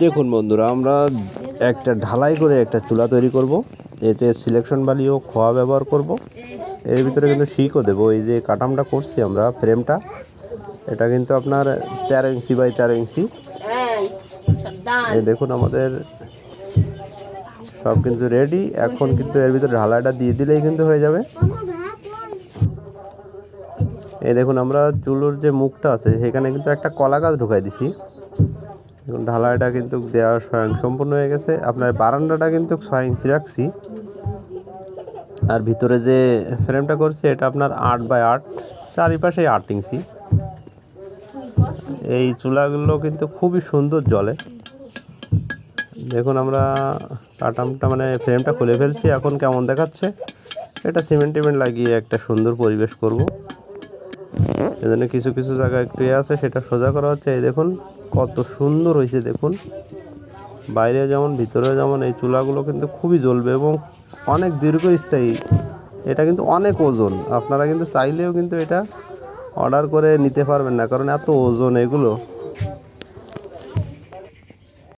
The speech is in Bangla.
দেখুন বন্ধুরা আমরা একটা ঢালাই করে একটা চুলা তৈরি করব। এতে সিলেকশন বালিও খোয়া ব্যবহার করব। এর ভিতরে কিন্তু শিকও দেবো। এই যে কাটামটা করছি আমরা ফ্রেমটা এটা কিন্তু আপনার তেরো ইঞ্চি বাই তেরো ইঞ্চি। এই এই দেখুন আমাদের সব কিন্তু রেডি এখন কিন্তু এর ভিতরে ঢালাইটা দিয়ে দিলেই কিন্তু হয়ে যাবে। এই দেখুন আমরা চুলোর যে মুখটা আছে সেখানে কিন্তু একটা কলা গাছ ঢুকাই দিছি। দেখুন, ঢালাইটা কিন্তু দেওয়া স্বয়ং সম্পূর্ণ হয়ে গেছে। আপনার বারান্দাটা কিন্তু ছয় ইঞ্চি রাখছি। আর ভিতরে যে ফ্রেমটা করছি, এটা আপনার আট বাই আট চারিপাশে আট ইঞ্চি। এই চুলাগুলো কিন্তু খুবই সুন্দর জলে দেখুন, আমরা কাটামটা মানে ফ্রেমটা খুলে ফেলছি। এখন কেমন দেখাচ্ছে? এটা সিমেন্ট টিমেন্ট লাগিয়ে একটা সুন্দর পরিবেশ করব। এজন্য কিছু কিছু জায়গায় একটু আছে, সেটা সোজা করা হচ্ছে। এই দেখুন, কত সুন্দর হয়েছে, দেখুন। বাইরে যেমন ভিতরে যেমন, এই চুলাগুলো কিন্তু খুবই জ্বলবে এবং অনেক দীর্ঘস্থায়ী। এটা কিন্তু অনেক ওজন। আপনারা কিন্তু চাইলেও কিন্তু এটা অর্ডার করে নিতে পারবেন না, কারণ এত ওজন এগুলো।